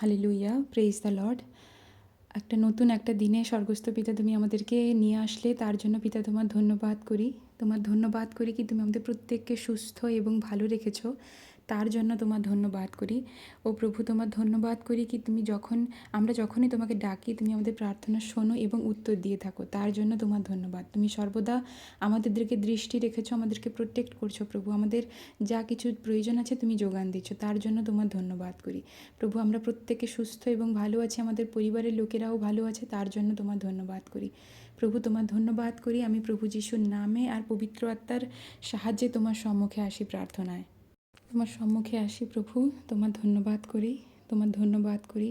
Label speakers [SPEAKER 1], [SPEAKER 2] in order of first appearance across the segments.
[SPEAKER 1] Hallelujah praise the Lord একটা নতুন একটা দিনে স্বর্গস্থ পিতা তুমি আমাদেরকে নিয়ে আসলে, তার জন্য পিতা তোমার ধন্যবাদ করি। তোমার ধন্যবাদ করি কি তুমি আমাদের প্রত্যেককে সুস্থ এবং ভালো রেখেছো। তার জন্য তোমার ধন্যবাদ করি। ও প্রভু, তোমার ধন্যবাদ করি কি তুমি যখন, আমরা যখনই তোমাকে ডাকি, তুমি আমাদের প্রার্থনা শোনো এবং উত্তর দিয়ে থাকো। তার জন্য তোমার ধন্যবাদ। তুমি সর্বদা আমাদেরকে দৃষ্টি রেখেছো, আমাদেরকে প্রোটেক্ট করছ প্রভু। আমাদের যা কিছু প্রয়োজন আছে তুমি যোগান দিচ্ছ। তার জন্য তোমার ধন্যবাদ করি। প্রভু, আমরা প্রত্যেকে সুস্থ এবং ভালো আছি, আমাদের পরিবারের লোকেরাও ভালো আছে, তার জন্য তোমার ধন্যবাদ করি। প্রভু, তোমার ধন্যবাদ করি। আমি প্রভু যিশুর নামে আর পবিত্র আত্মার সাহায্যে তোমার সম্মুখে আসি প্রার্থনায়। তোমার সম্মুখে আসি প্রভু। তোমার ধন্যবাদ করি, তোমার ধন্যবাদ করি।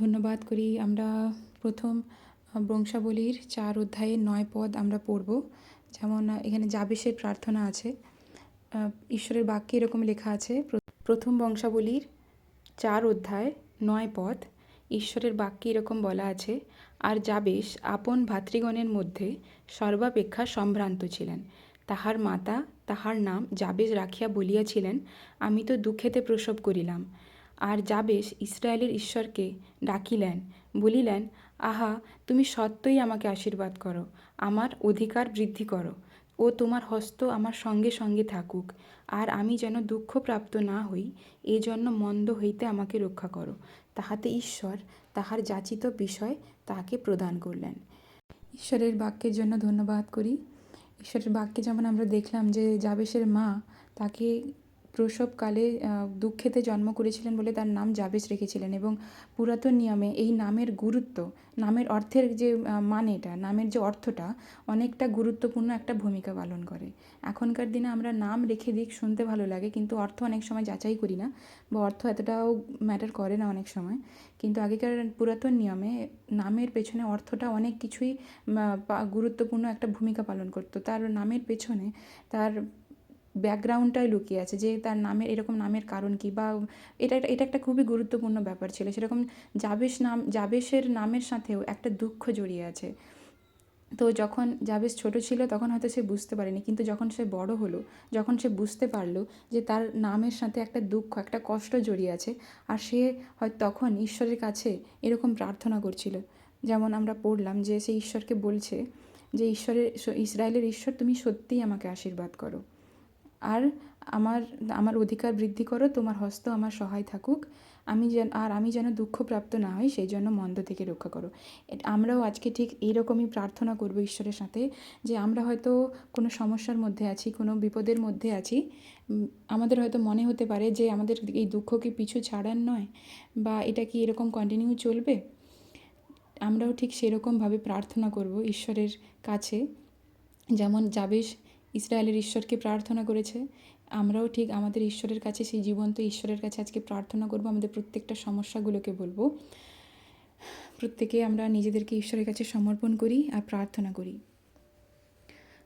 [SPEAKER 1] ধন্যবাদ করি আমরা প্রথম বংশাবলীর চার অধ্যায়ের নয় পদ আমরা পড়ব। যেমন এখানে জাবেশের প্রার্থনা আছে। ঈশ্বরের বাক্যে এরকম লেখা আছে প্রথম বংশাবলীর চার অধ্যায় নয় পদ, ঈশ্বরের বাক্যে এরকম বলা আছে, আর জাবেশ আপন ভাতৃগণের মধ্যে সর্বাপেক্ষা সম্ভ্রান্ত ছিলেন। তাহার মাতা, তাহার নাম জাবেশ রাখিয়া বলিয়াছিলেন, আমি তো দুঃখেতে প্রসব করিলাম। আর জাবেশ ইসরায়েলের ঈশ্বরকে ডাকিলেন, বলিলেন, আহা, তুমি সত্যই আমাকে আশীর্বাদ করো, আমার অধিকার বৃদ্ধি করো। ও তোমার হস্ত আমার সঙ্গে সঙ্গে থাকুক। আর আমি যেন দুঃখপ্রাপ্ত না হই এজন্য মন্দ হইতে আমাকে রক্ষা করো তাহাতে ঈশ্বর তাহার যাচিত বিষয় তাহাকে প্রদান করলেন। ঈশ্বরের বাক্যের জন্য ধন্যবাদ করি। ঈশ্বরের বাক্যে যেমন আমরা দেখলাম যে জাবেশের মা তাকে প্রসবকালে দুঃখেতে জন্ম করেছিলেন বলে তার নাম জাবেজ রেখেছিলেন এবং পুরাতন নিয়মে এই নামের গুরুত্ব, নামের অর্থের যে মানেটা নামের যে অর্থটা অনেকটা গুরুত্বপূর্ণ একটা ভূমিকা পালন করে। এখনকার দিনে আমরা নাম রেখে দিক শুনতে ভালো লাগে, কিন্তু অর্থ অনেক সময় যাচাই করি না বা অর্থ এতটাও ম্যাটার করে না অনেক সময়। কিন্তু আগেকার পুরাতন নিয়মে নামের পেছনে অর্থটা অনেক কিছুই গুরুত্বপূর্ণ একটা ভূমিকা পালন করতো। তার নামের পেছনে তার ব্যাকগ্রাউন্ডটাই লুকিয়ে আছে যে তার নামের, এরকম নামের কারণ কী বা এটা এটা একটা খুবই গুরুত্বপূর্ণ ব্যাপার ছিল। সেরকম জাবেশ নাম, জাবেশের নামের সাথেও একটা দুঃখ জড়িয়ে আছে। তো যখন জাবেশ ছোট ছিল তখন হয়তো সে বুঝতে পারেনি, কিন্তু যখন সে বড় হলো, যখন সে বুঝতে পারল যে তার নামের সাথে একটা দুঃখ, একটা কষ্ট জড়িয়ে আছে, আর সে হয়তো তখন ঈশ্বরের কাছে এরকম প্রার্থনা করছিল। যেমন আমরা পড়লাম যে সে ঈশ্বরকে বলছে যে, ঈশ্বরের ইসরায়েলের ঈশ্বর, তুমি সত্যিই আমাকে আশীর্বাদ করো। আর আমার আমার অধিকার বৃদ্ধি করো, তোমার হস্ত আমার সহায় থাকুক। আমি যেন, আর আমি যেন দুঃখপ্রাপ্ত না হই, সেই জন্য মন্দ থেকে রক্ষা করো। আমরাও আজকে ঠিক এইরকমই প্রার্থনা করব ঈশ্বরের সাথে, যে আমরা হয়তো কোনো সমস্যার মধ্যে আছি, কোনো বিপদের মধ্যে আছি। আমাদের হয়তো মনে হতে পারে যে আমাদের এই দুঃখ কি পিছু ছাড়ার নয়, বা এটা কি এরকম কন্টিনিউ চলবে? আমরাও ঠিক সেরকমভাবে প্রার্থনা করব ঈশ্বরের কাছে। যেমন জাবেশ ইসরায়েলের ঈশ্বরকে প্রার্থনা করেছে। আমরাও ঠিক আমাদের ঈশ্বরের কাছে, সেই জীবন্ত ঈশ্বরের কাছে আজকে প্রার্থনা করব, আমাদের প্রত্যেকটা সমস্যাগুলোকে বলব। প্রত্যেকে আমরা নিজেদেরকে ঈশ্বরের কাছে সমর্পণ করি আর প্রার্থনা করি।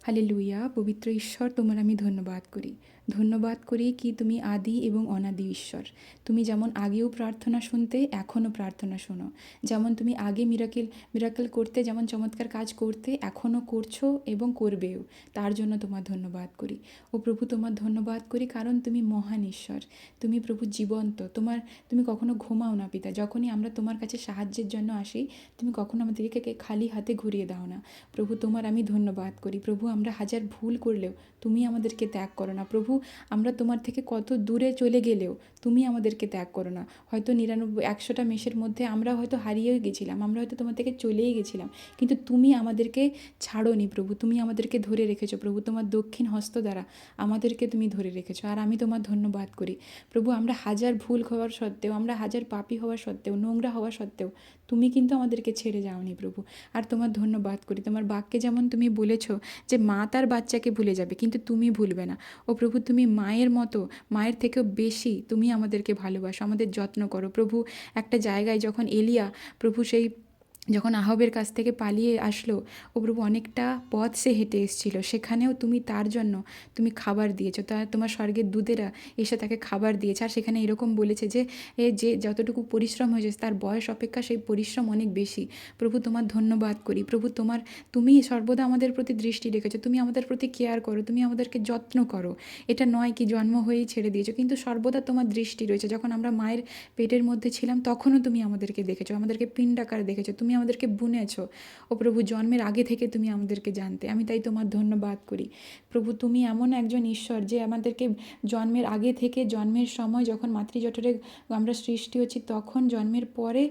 [SPEAKER 1] হালে লুইয়া পবিত্র ঈশ্বর, তোমার আমি ধন্যবাদ করি। ধন্যবাদ করি কি তুমি আদি এবং অনাদি ঈশ্বর। তুমি যেমন আগেও প্রার্থনা শুনতে, এখনও প্রার্থনা শোনো। যেমন তুমি আগে মিরাকেল মিরাকেল করতে, যেমন চমৎকার কাজ করতে, এখনও করছ এবং করবেও। তার জন্য তোমার ধন্যবাদ করি। ও প্রভু, তোমার ধন্যবাদ করি কারণ তুমি মহান ঈশ্বর। তুমি প্রভু জীবন্ত। তোমার, তুমি কখনো ঘুমাও না পিতা। যখনই আমরা তোমার কাছে সাহায্যের জন্য আসি, তুমি কখনো আমাদেরকে খালি হাতে ঘুরিয়ে দাও না। প্রভু, তোমার আমি ধন্যবাদ করি। প্রভু, আমরা হাজার ভুল করলেও তুমি আমাদেরকে ত্যাগ করো না। প্রভু আমরা তোমার থেকে কত দূরে চলে গেলেও তুমি আমাদেরকে ত্যাগ করো না। হয়তো নিরানব্বই, একশোটা মেষের মধ্যে আমরা হয়তো হারিয়েও গেছিলাম, আমরা হয়তো তোমার থেকে চলেই গেছিলাম। কিন্তু তুমি আমাদেরকে ছাড়োনি প্রভু, তুমি আমাদেরকে ধরে রেখেছো প্রভু, তোমার দক্ষিণ হস্ত দ্বারা আমাদেরকে তুমি ধরে রেখেছো। আর আমি তোমার ধন্যবাদ করি। প্রভু, আমরা হাজার ভুল হওয়ার সত্ত্বেও, আমরা হাজার পাপি হওয়া সত্ত্বেও, নোংরা হওয়া সত্ত্বেও তুমি কিন্তু আমাদেরকে ছেড়ে যাওনি প্রভু। আর তোমার ধন্যবাদ করি। তোমার বাক্যে যেমন তুমি বলেছ যে মা তার বাচ্চাকে ভুলে যাবে, কিন্তু তুমি ভুলবে না। ও প্রভু তুমি মায়ের মতো, মায়ের থেকেও বেশি তুমি আমাদেরকে ভালোবাসো, আমাদের যত্ন করো। প্রভু একটা জায়গায় যখন এলিয়া, প্রভু সেই যখন আহবের কাছ থেকে পালিয়ে আসলো, ও প্রভু অনেকটা পথ সে হেঁটে এসেছিল। সেখানেও তুমি তার জন্য তুমি খাবার দিয়েছ। তা তোমার স্বর্গের দুধেরা এসে তাকে খাবার দিয়েছে। আর সেখানে এরকম বলেছে যে, এ যে যতটুকু পরিশ্রম হয়েছে, তার বয়স অপেক্ষা সেই পরিশ্রম অনেক বেশি। প্রভু তোমার ধন্যবাদ করি। প্রভু তোমার, তুমি সর্বদা আমাদের প্রতি দৃষ্টি রেখেছো। তুমি আমাদের প্রতি কেয়ার করো। তুমি আমাদেরকে যত্ন করো। এটা নয় কি জন্ম হয়েই ছেড়ে দিয়েছ, কিন্তু সর্বদা তোমার দৃষ্টি রয়েছে। যখন আমরা মায়ের পেটের মধ্যে ছিলাম, তখনও তুমি আমাদেরকে দেখেছ। আমাদেরকে পিণ্ডাকার দেখেছ। তুমি আমাদেরকে বুনেছো। ও প্রভু, জন্মের আগে থেকে তুমি আমাদেরকে জানতে। আমি তাই তোমার ধন্যবাদ করি। প্রভু, তুমি এমন একজন ঈশ্বর যে আমাদেরকে জন্মের আগে থেকে, জন্মের সময় যখন মাতৃজঠরে আমরা সৃষ্টি হচ্ছি, তখন জন্মের পরে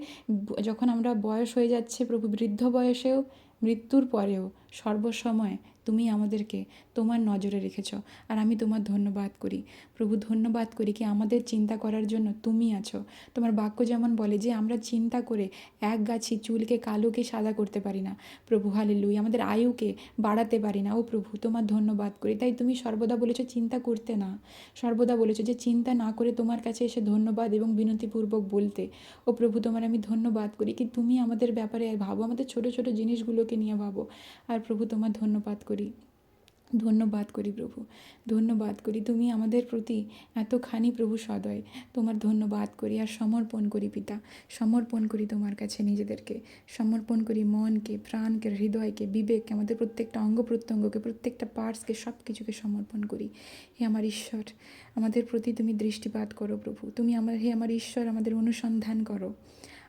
[SPEAKER 1] যখন আমরা বয়স হয়ে যাচ্ছে, প্রভু, বৃদ্ধ বয়সেও, মৃত্যুর পরেও, সর্বসময় তুমি আমাদেরকে তোমার নজরে রেখেছ আর আমি তোমার ধন্যবাদ করি। প্রভু, ধন্যবাদ করি কি আমাদের চিন্তা করার জন্য তুমি আছো। তোমার বাক্য যেমন বলে যে, আমরা চিন্তা করে এক গাছি চুলকে কালোকে সাদা করতে পারি না। প্রভু হালেলুই আমাদের আয়ুকে বাড়াতে পারি না। ও প্রভু, তোমার ধন্যবাদ করি। তাই তুমি সর্বদা বলেছ, চিন্তা করতে না। সর্বদা বলেছ যে, চিন্তা না করে তোমার কাছে এসে ধন্যবাদ এবং বিনতিপূর্বক বলতে। ও প্রভু, তোমার আমি ধন্যবাদ করি কি তুমি আমাদের ব্যাপারে ভাবো, আমাদের ছোট ছোট জিনিসগুলোকে নিয়ে ভাবো। আর প্রভু, তোমার ধন্যবাদ করি। ধন্যবাদ করি প্রভু। ধন্যবাদ করি। তুমি আমাদের প্রতি এতখানি প্রভু সদয়। তোমার ধন্যবাদ করি আর সমর্পণ করি পিতা। সমর্পণ করি তোমার কাছে নিজেদেরকে। সমর্পণ করি মনকে, প্রাণকে, হৃদয়কে, বিবেককে, আমাদের প্রত্যেকটা অঙ্গ প্রত্যঙ্গকে, প্রত্যেকটা পার্টসকে সব কিছুকে সমর্পণ করি। হে আমার ঈশ্বর, আমাদের প্রতি তুমি দৃষ্টিপাত করো প্রভু। তুমি আমার, হে আমার ঈশ্বর, আমাদের অনুসন্ধান করো।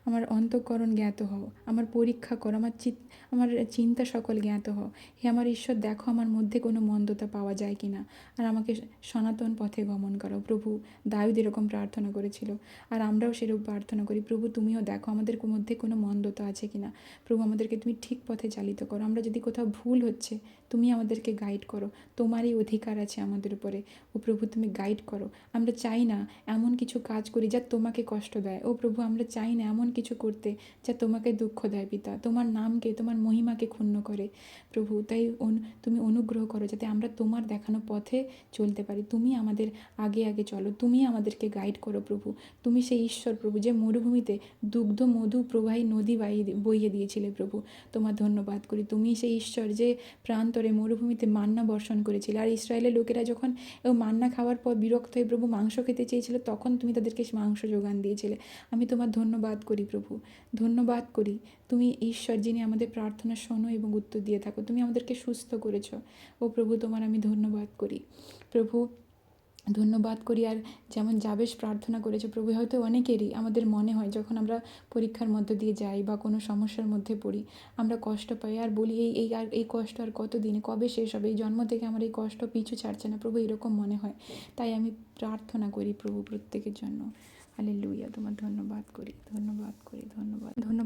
[SPEAKER 1] আমার অন্তঃকরণ জ্ঞাত হও, আমার পরীক্ষা করো, আমার চিত আমার চিন্তা সকল জ্ঞাত হও। হে আমার ঈশ্বর, দেখো আমার মধ্যে কোনো মন্দতা পাওয়া যায় কি না আর আমাকে সনাতন পথে গমন করো। প্রভু দায়ুদ এরকম প্রার্থনা করেছিল। আর আমরাও সেরকম প্রার্থনা করি। প্রভু, তুমিও দেখো আমাদের মধ্যে কোনো মন্দতা আছে কি না প্রভু, আমাদেরকে তুমি ঠিক পথে চালিত করো। আমরা যদি কোথাও ভুল হচ্ছে তুমি আমাদেরকে গাইড করো। তোমারই অধিকার আছে আমাদের উপরে। ও প্রভু, তুমি গাইড করো। আমরা চাই না এমন কিছু কাজ করি যা তোমাকে কষ্ট দেয়। ও প্রভু, আমরা চাই না এমন কিছু করতে যা তোমাকে দুঃখ দেয় পিতা। তোমার নামকে, তোমার মহিমাকে ক্ষুণ্ণ করে। প্রভু, তাই তুমি অনুগ্রহ করো যাতে আমরা তোমার দেখানো পথে চলতে পারি। তুমি আমাদের আগে আগে চলো। তুমি আমাদেরকে গাইড করো প্রভু। তুমি সেই ঈশ্বর প্রভু যে মরুভূমিতে দুগ্ধ, মধু প্রবাহী নদী বাইয়ে বইয়ে দিয়েছিলে প্রভু। তোমার ধন্যবাদ করি। তুমি সেই ঈশ্বর যে প্রান্তরে মরুভূমিতে মান্না বর্ষণ করেছিল। আর ইসরায়েলের লোকেরা যখন মান্না খাওয়ার পর বিরক্ত হয়ে প্রভু মাংস খেতে চেয়েছিল, তখন তুমি তাদেরকে মাংস যোগান দিয়েছিলে। আমি তোমার ধন্যবাদ করি প্রভু। ধন্যবাদ করি। তুমি ঈশ্বর, যিনি আমাদের প্রার্থনা শোনো এবং উত্তর দিয়ে থাকো। তুমি আমাদেরকে সুস্থ করেছ। ও প্রভু, তোমার আমি ধন্যবাদ করি। প্রভু ধন্যবাদ করি। আর যেমন যাবেশ প্রার্থনা করেছে, প্রভু, হয়তো অনেকেরই আমাদের মনে হয় যখন আমরা পরীক্ষার মধ্য দিয়ে যাই বা কোনো সমস্যার মধ্যে পড়ি, আমরা কষ্ট পাই। আর বলি, এই এই, আর, এই কষ্ট আর কত দিনে কবে শেষ হবে? এই জন্ম থেকে আমার এই কষ্ট পিছু ছাড়ছে না। প্রভু, এরকম মনে হয়। তাই আমি প্রার্থনা করি প্রভু প্রত্যেকের জন্য। হালে লুইয়া তোমার ধন্যবাদ করি, ধন্যবাদ।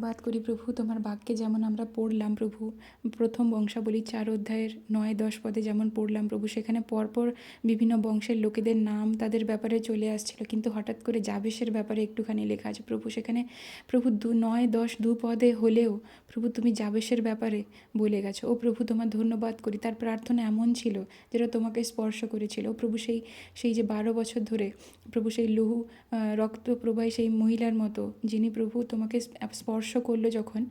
[SPEAKER 1] ধন্যবাদ করি প্রভু, তোমার বাক্যে যেমন আমরা পড়লাম প্রভু, প্রথম বংশাবলী চার অধ্যায়ের নয় দশ পদে যেমন পড়লাম প্রভু, সেখানে পরপর বিভিন্ন বংশের লোকেদের নাম তাদের ব্যাপারে চলে আসছিল, কিন্তু হঠাৎ করে জাবেশের ব্যাপারে একটুখানি লেখা আছে প্রভু, সেখানে প্রভু দু, নয় দশ দু পদে হলেও প্রভু তুমি জাবেশের ব্যাপারে বলে গেছো, ও প্রভু তোমার ধন্যবাদ করি, তার প্রার্থনা এমন ছিল যেটা তোমাকে স্পর্শ করেছিল, ও প্রভু সেই সেই যে বারো বছর ধরে প্রভু সেই লহু রক্ত প্রবাহী সেই মহিলার মতো, যিনি প্রভু তোমাকে স্প- স্পর্শ করল যখন,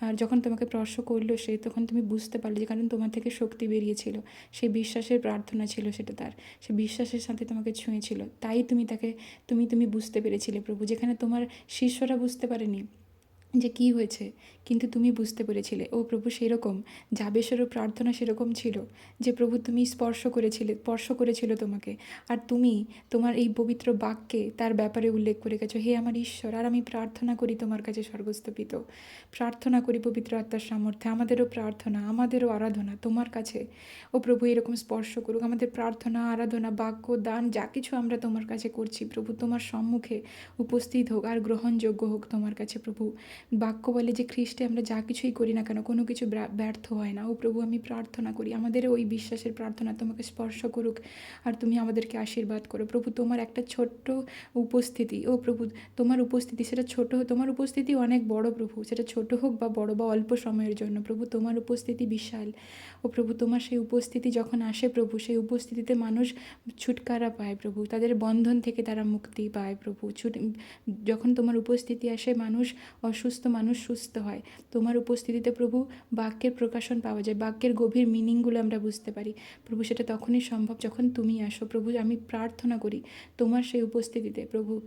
[SPEAKER 1] আর যখন তোমাকে স্পর্শ করল সে, তখন তুমি বুঝতে পারলে যে কারণ তোমার থেকে শক্তি বেরিয়েছিল। সেই বিশ্বাসের প্রার্থনা ছিল সেটা তার। সে বিশ্বাসের সাথে তোমাকে ছুঁয়েছিল। তাই তুমি তাকে, তুমি তুমি বুঝতে পেরেছিলে প্রভু। যেখানে তোমার শিষ্যরা বুঝতে পারেনি যে কী হয়েছে, কিন্তু তুমি বুঝতে পেরেছিলে। ও প্রভু সেরকম যাবেশেরও প্রার্থনা সেরকম ছিল যে প্রভু তুমি স্পর্শ করেছিলে, স্পর্শ করেছিল তোমাকে। আর তুমি তোমার এই পবিত্র বাক্যে তার ব্যাপারে উল্লেখ করে গেছো, হে আমার ঈশ্বর, আর আমি প্রার্থনা করি তোমার কাছে স্বর্গস্থপিত। প্রার্থনা করি পবিত্র আত্মার সামর্থ্যে, আমাদেরও প্রার্থনা, আমাদেরও আরাধনা তোমার কাছে। ও প্রভু এরকম স্পর্শ করুক, আমাদের প্রার্থনা, আরাধনা, বাক্য, দান, যা কিছু আমরা তোমার কাছে করছি, প্রভু তোমার সম্মুখে উপস্থিত হোক, আর গ্রহণযোগ্য হোক তোমার কাছে প্রভু। বাক্য বলে যে খ্রিস্টে আমরা যা কিছুই করি না কেন, কোনো কিছু ব্যর্থ হয় না। ও প্রভু, আমি প্রার্থনা করি। আমাদের ওই বিশ্বাসের প্রার্থনা তোমাকে স্পর্শ করুক আর তুমি আমাদেরকে আশীর্বাদ করো। প্রভু, তোমার একটা ছোট্ট উপস্থিতি। ও প্রভু, তোমার উপস্থিতি সেটা ছোট, তোমার উপস্থিতি অনেক বড় প্রভু। সেটা ছোট হোক বা বড় বা অল্প সময়ের জন্য। প্রভু, তোমার উপস্থিতি বিশাল। ও প্রভু, তোমার সেই উপস্থিতি যখন আসে প্রভু, সেই উপস্থিতিতে মানুষ ছুটকারা পায় প্রভু। তাদের বন্ধন থেকে তারা মুক্তি পায় প্রভু। ছুট যখন তোমার উপস্থিতি আসে, মানুষ অসুস্থ অসুস্থ মানুষ সুস্থ হয়। তোমার উপস্থিতিতে প্রভু বাক্যের প্রকাশন পাওয়া যায়, বাক্যের গভীর মিনিংগুলো আমরা বুঝতে পারি। প্রভু, সেটা তখনই সম্ভব যখন তুমি আসো। প্রভু, আমি প্রার্থনা করি তোমার সেই উপস্থিতিতে। প্রভু,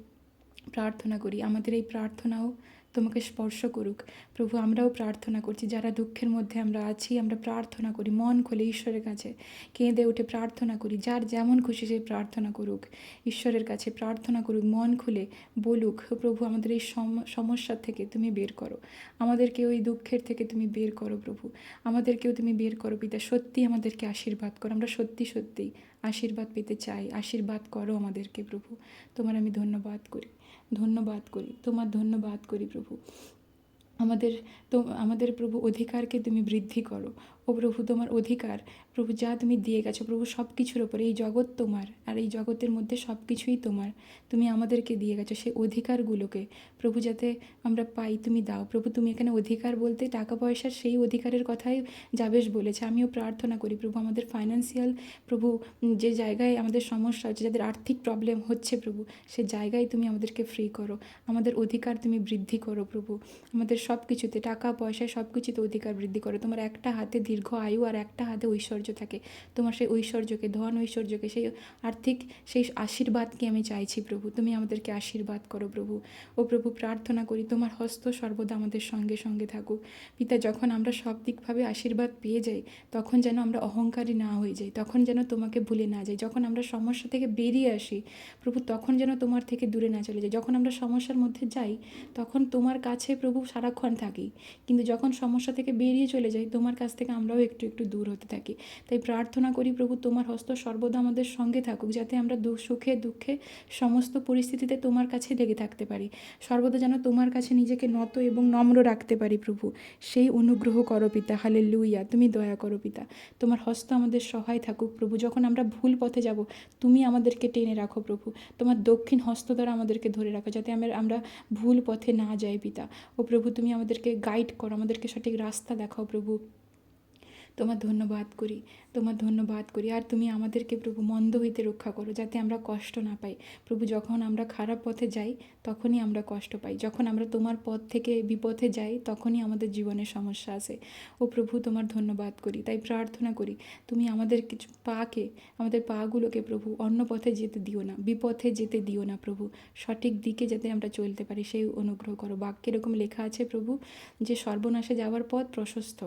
[SPEAKER 1] প্রার্থনা করি। আমাদের এই প্রার্থনাও তোমাকে স্পর্শ করুক। প্রভু, আমরাও প্রার্থনা করছি, যারা দুঃখের মধ্যে আমরা আছি, আমরা প্রার্থনা করি, মন খুলে ঈশ্বরের কাছে কেঁদে উঠে প্রার্থনা করি, যার যেমন খুশি সে প্রার্থনা করুক, ঈশ্বরের কাছে প্রার্থনা করুক, মন খুলে বলুক প্রভু, আমাদের এই সম- সমস্যা থেকে তুমি বের করো। আমাদেরকে ওই দুঃখের থেকে তুমি বের করো প্রভু। আমাদেরকেও তুমি বের করো, পিতা সত্যি আমাদেরকে আশীর্বাদ করো। আমরা সত্যি সত্যি আশীর্বাদ পেতে চাই। আশীর্বাদ করো আমাদেরকে প্রভু। তোমার আমি ধন্যবাদ করি। ধন্যবাদ করি তোমার ধন্যবাদ করি প্রভু। আমাদের তো আমাদের প্রভু অধিকারকে তুমি বৃদ্ধি করো। ও প্রভু তোমার অধিকার। প্রভু যা তুমি দিয়ে গেছো, প্রভু সব কিছুর ওপরে এই জগৎ তোমার, আর এই জগতের মধ্যে সব কিছুই তোমার। তুমি আমাদেরকে দিয়ে গেছো সেই অধিকারগুলোকে। প্রভু যাতে আমরা পাই, তুমি দাও। প্রভু তুমি এখানে অধিকার বলতে টাকা পয়সার সেই অধিকারের কথাই যাবেশ বলেছে। আমিও প্রার্থনা করি, প্রভু আমাদের ফাইন্যান্সিয়াল প্রভু যে জায়গায় আমাদের সমস্যা হচ্ছে, যাদের আর্থিক প্রবলেম হচ্ছে প্রভু, সে জায়গায় তুমি আমাদেরকে ফ্রি করো। আমাদের অধিকার তুমি বৃদ্ধি করো প্রভু। আমাদের সব কিছুতে টাকা পয়সায় সব কিছুতে অধিকার বৃদ্ধি করো। তোমার একটা হাতে দীর্ঘ আয়ু আর একটা হাতে ঐশ্বর্য থাকে। তোমার সেই ঐশ্বর্যকে, ধন ঐশ্বর্যকে, সেই আর্থিক সেই আশীর্বাদকে আমি চাইছি প্রভু। তুমি আমাদেরকে আশীর্বাদ করো প্রভু। ও প্রভু, প্রার্থনা করি তোমার হস্ত সর্বদা আমাদের সঙ্গে সঙ্গে থাকুক। পিতা, যখন আমরা সব দিকভাবে আশীর্বাদ পেয়ে যাই, তখন যেন আমরা অহংকারী না হয়ে যাই, তখন যেন তোমাকে ভুলে না যাই। যখন আমরা সমস্যা থেকে বেরিয়ে আসি, প্রভু, তখন যেন তোমার থেকে দূরে না চলে যাই। যখন আমরা সমস্যার মধ্যে যাই, তখন তোমার কাছে প্রভু সারাক্ষণ থাকি। কিন্তু যখন সমস্যা থেকে বেরিয়ে চলে যাই, তোমার কাছ থেকে আমরাও একটু একটু দূর হতে থাকি। তাই প্রার্থনা করি, প্রভু, তোমার হস্ত সর্বদা আমাদের সঙ্গে থাকুক, যাতে আমরা সুখে দুঃখে সমস্ত পরিস্থিতিতে তোমার কাছে লেগে থাকতে পারি। সর্বদা যেন তোমার কাছে নিজেকে নত এবং নম্র রাখতে পারি, প্রভু। সেই অনুগ্রহ করো পিতা হালে লুইয়া তুমি দয়া করো পিতা। তোমার হস্ত আমাদের সহায় থাকুক, প্রভু। যখন আমরা ভুল পথে যাব, তুমি আমাদেরকে টেনে রাখো, প্রভু। তোমার দক্ষিণ হস্ত দ্বারা আমাদেরকে ধরে রাখো, যাতে আমরা ভুল পথে না যাই পিতা। ও প্রভু, তুমি আমাদেরকে গাইড করো, আমাদেরকে সঠিক রাস্তা দেখাও, প্রভু। তোমার ধন্যবাদ করি, তোমার ধন্যবাদ করি। আর তুমি আমাদেরকে প্রভু মন্দ হইতে রক্ষা করো, যাতে আমরা কষ্ট না পাই। প্রভু, যখন আমরা খারাপ পথে যাই, তখনই আমরা কষ্ট পাই। যখন আমরা তোমার পথ থেকে বিপথে যাই, তখনই আমাদের জীবনে সমস্যা আসে ও প্রভু, তোমার ধন্যবাদ করি। তাই প্রার্থনা করি, তুমি আমাদের কিছু পাকে, আমাদের পাগুলোকে প্রভু অন্য পথে যেতে দিও না, বিপথে যেতে দিও না প্রভু। সঠিক দিকে যাতে আমরা চলতে পারি, সেই অনুগ্রহ করো। বাক্যে এরকম লেখা আছে প্রভু, যে সর্বনাশে যাওয়ার পথ প্রশস্ত।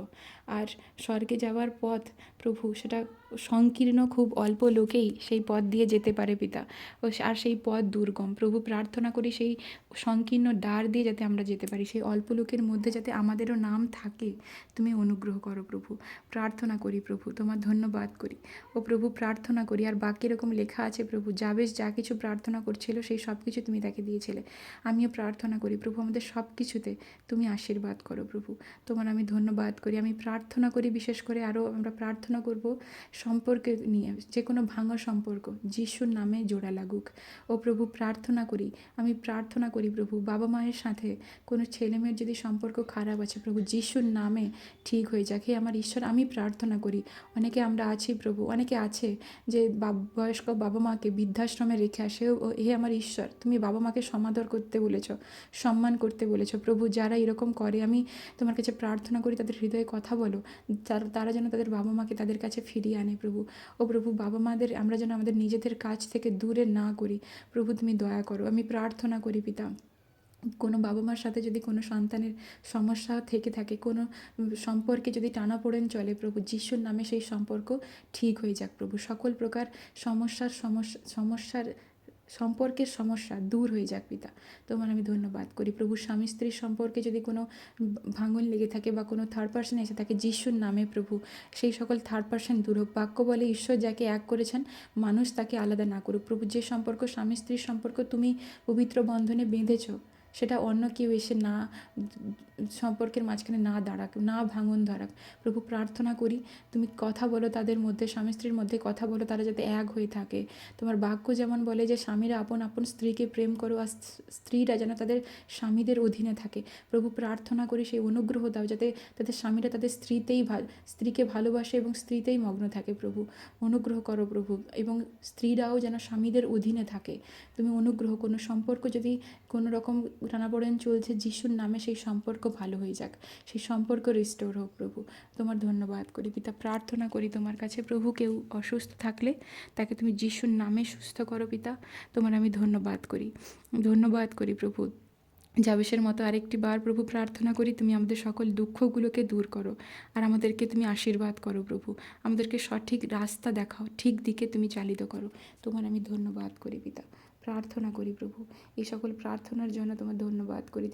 [SPEAKER 1] আর স্বর্গে যাওয়ার পথ প্রভু সেটা সংকীর্ণ খুব অল্প লোকেই সেই পথ দিয়ে যেতে পারে পিতা। ও আর সেই পথ দুর্গম। প্রভু প্রার্থনা করি সেই সংকীর্ণ ডার দিয়ে যাতে আমরা যেতে পারি। সেই অল্প লোকের মধ্যে যাতে আমাদেরও নাম থাকে, তুমি অনুগ্রহ করো প্রভু। প্রার্থনা করি প্রভু, তোমার ধন্যবাদ করি। ও প্রভু প্রার্থনা করি, আর বাকি এরকম লেখা আছে প্রভু, যাবেশ যা কিছু প্রার্থনা করছিল, সেই সব কিছু তুমি তাকে দিয়েছিলে। আমিও প্রার্থনা করি প্রভু, আমাদের সব কিছুতে তুমি আশীর্বাদ করো প্রভু। তোমার আমি ধন্যবাদ করি। আমি প্রার্থনা করি বিশেষ করে আরও আমরা প্রার্থনা করব সম্পর্কে নিয়ে যে কোনো ভাঙা সম্পর্ক, যিশুর নামে জোড়া লাগুক। ও প্রভু, প্রার্থনা করি, আমি প্রার্থনা করি প্রভু, বাবা মায়ের সাথে কোনো ছেলেমেয়ের যদি সম্পর্ক খারাপ আছে, প্রভু, যিশুর নামে ঠিক হয়ে যাক। আমার ঈশ্বর, আমি প্রার্থনা করি, অনেকে আমরা আছি প্রভু, অনেকে আছে যে বয়স্ক বাবা মাকে বৃদ্ধাশ্রমে রেখে আসে হে আমার ঈশ্বর, তুমি বাবা মাকে সমাদর করতে বলেছ, সম্মান করতে বলেছ। প্রভু, যারা এরকম করে, আমি তোমার কাছে প্রার্থনা করি, তাদের হৃদয়ে কথা বলো তারা যেন তাদের বাবা মাকে তাদের কাছে ফিরিয়ে আনে। প্রভু। ও প্রভু, বাবা মাদের, আমরা যেন আমাদের নিজেদের কাজ থেকে দূরে না করি। প্রভু, তুমি দয়া করো। আমি প্রার্থনা করি পিতা, কোনো বাবা মার সাথে যদি কোনো সন্তানের সমস্যা থেকে থাকে, কোনো সম্পর্কে যদি টানাপোড়েন চলে প্রভু, যিশুর নামে সেই সম্পর্ক ঠিক হয়ে যাক প্রভু। সকল প্রকার সমস্যার সমস্যা, সমস্যার সম্পর্কের সমস্যা দূর হয়ে যাক পিতা। তোমার আমি ধন্যবাদ করি। প্রভু স্বামী স্ত্রীর সম্পর্কে যদি কোনো ভাঙন লেগে থাকে বা কোনো থার্ড পার্সন এসে থাকে, যিশুর নামে প্রভু, সেই সকল থার্ড পার্সন দূর হোক। বাক্য বলে ঈশ্বর যাকে এক করেছেন, মানুষ তাকে আলাদা না করুক। প্রভু, যে সম্পর্ক স্বামী স্ত্রীর সম্পর্ক তুমি পবিত্র বন্ধনে বেঁধেছো সেটা অন্য কেউ এসে না, সম্পর্কের মাঝখানে না দাঁড়াক, না ভাঙন ধরাক। প্রভু, প্রার্থনা করি তুমি কথা বলো তাদের মধ্যে, স্বামী স্ত্রীর মধ্যে কথা বলো তারা যাতে এক হয়ে থাকে। তোমার বাক্য যেমন বলে যে, স্বামীরা আপন আপন স্ত্রীকে প্রেম করো আর স্ত্রীরা যেন তাদের স্বামীদের অধীনে থাকে। প্রভু, প্রার্থনা করি সেই অনুগ্রহ দাও যাতে তাদের স্বামীরা তাদের স্ত্রীতেই স্ত্রীকে ভালোবাসে এবং স্ত্রীতেই মগ্ন থাকে প্রভু। অনুগ্রহ করো প্রভু এবং স্ত্রীরাও যেন স্বামীদের অধীনে থাকে। তুমি অনুগ্রহ, কোনো সম্পর্ক যদি কোনো রকম টানাপোড়েন চলছে, যিশুর নামে সেই সম্পর্ক ভালো হয়ে যাক, সেই সম্পর্ক রিস্টোর হোক প্রভু। তোমার ধন্যবাদ করি, পিতা, প্রার্থনা করি তোমার কাছে প্রভু কেউ অসুস্থ থাকলে তাকে তুমি যিশুর নামে সুস্থ করো পিতা, তোমার আমি ধন্যবাদ করি। ধন্যবাদ করি প্রভু। যাবেশের মতো আরেকটি বার প্রভু প্রার্থনা করি, তুমি আমাদের সকল দুঃখগুলোকে দূর করো আর আমাদেরকে তুমি আশীর্বাদ করো প্রভু। আমাদেরকে সঠিক রাস্তা দেখাও, ঠিক দিকে তুমি চালিত করো। তোমার আমি ধন্যবাদ করি পিতা। প্রার্থনা করি প্রভু। এই সকল প্রার্থনার জন্য তোমার ধন্যবাদ করি।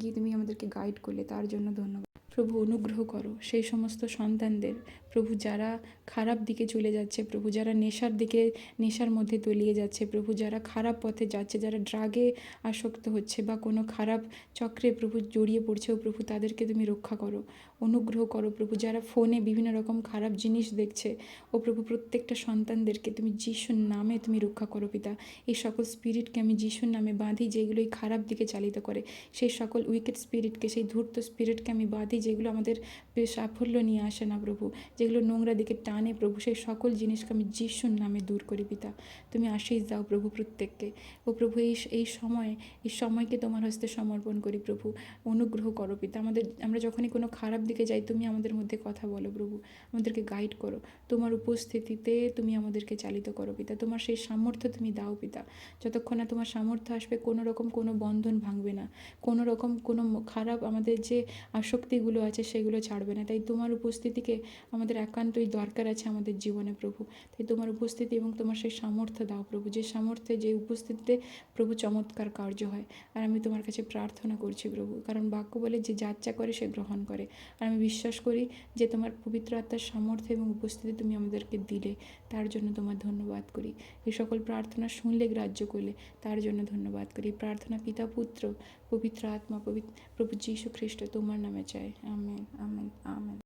[SPEAKER 1] গিয়ে তুমি আমাদেরকে গাইড করলে, তার জন্য ধন্যবাদ। প্রভু অনুগ্রহ করো। সেই সমস্ত সন্তানদের প্রভু যারা খারাপ দিকে চলে যাচ্ছে, প্রভু যারা নেশার দিকে, নেশার মধ্যে তলিয়ে যাচ্ছে, প্রভু যারা খারাপ পথে যাচ্ছে, যারা ড্রাগে আসক্ত হচ্ছে বা কোনো খারাপ চক্রে প্রভু জড়িয়ে পড়ছে, ও প্রভু তাদেরকে তুমি রক্ষা করো। অনুগ্রহ করো প্রভু যারা ফোনে বিভিন্ন রকম খারাপ জিনিস দেখছে, ও প্রভু প্রত্যেকটা সন্তানদেরকে তুমি যিশুর নামে তুমি রক্ষা করো পিতা। এই সকল স্পিরিটকে আমি যিশুর নামে বাঁধি, যেগুলো এই খারাপ দিকে চালিত করে, সেই সকল উইকেট স্পিরিটকে সেই ধূর্ত স্পিরিটকে আমি বাঁধি যেগুলো আমাদের বেশ সাফল্য নিয়ে আসে না প্রভু, যেগুলো নোংরা দিকে টানে প্রভু, সেই সকল জিনিসকে আমি যিশুর নামে দূর করি পিতা। তুমি আশিস দাও প্রভু প্রত্যেককে। ও প্রভু, এই এই সময়, এই সময়কে তোমার হস্তে সমর্পণ করি প্রভু। অনুগ্রহ করো পিতা। আমাদের, আমরা যখনই কোনো খারাপ দিকে যাই, তুমি আমাদের মধ্যে কথা বলো প্রভু। আমাদেরকে গাইড করো। তোমার উপস্থিতিতে তুমি আমাদেরকে চালিত করো পিতা। তোমার সেই সামর্থ্য তুমি দাও পিতা। যতক্ষণ না তোমার সামর্থ্য আসবে, কোনো রকম কোনো বন্ধন ভাঙবে না। কোনো রকম কোনো খারাপ আমাদের যে আসক্তিগুলো আছে সেগুলো ছাড়বে না। তাই তোমার উপস্থিতিকে আমাদের একান্তই দরকার আছে আমাদের জীবনে, প্রভু। তাই তোমার উপস্থিতি এবং তোমার সেই সামর্থ্য দাও, প্রভু। যে সামর্থ্যে, যে উপস্থিতিতে প্রভু চমৎকার কার্য হয়। আর আমি তোমার কাছে প্রার্থনা করছি, প্রভু। কারণ বাক্য বলে যে যাচ্চা করে সে গ্রহণ করে। আর আমি বিশ্বাস করি যে তোমার পবিত্র আত্মার সামর্থ্য এবং উপস্থিতি তুমি আমাদেরকে দিলে। তার জন্য তোমার ধন্যবাদ করি। এই সকল প্রার্থনা শুনলে গ্রাহ্য করলে তার জন্য ধন্যবাদ করি। প্রার্থনা পিতা, পুত্র, পবিত্র আত্মা পবিত্র প্রভু যীশু খ্রিস্ট, তোমার নামে চাই। Amen amen amen.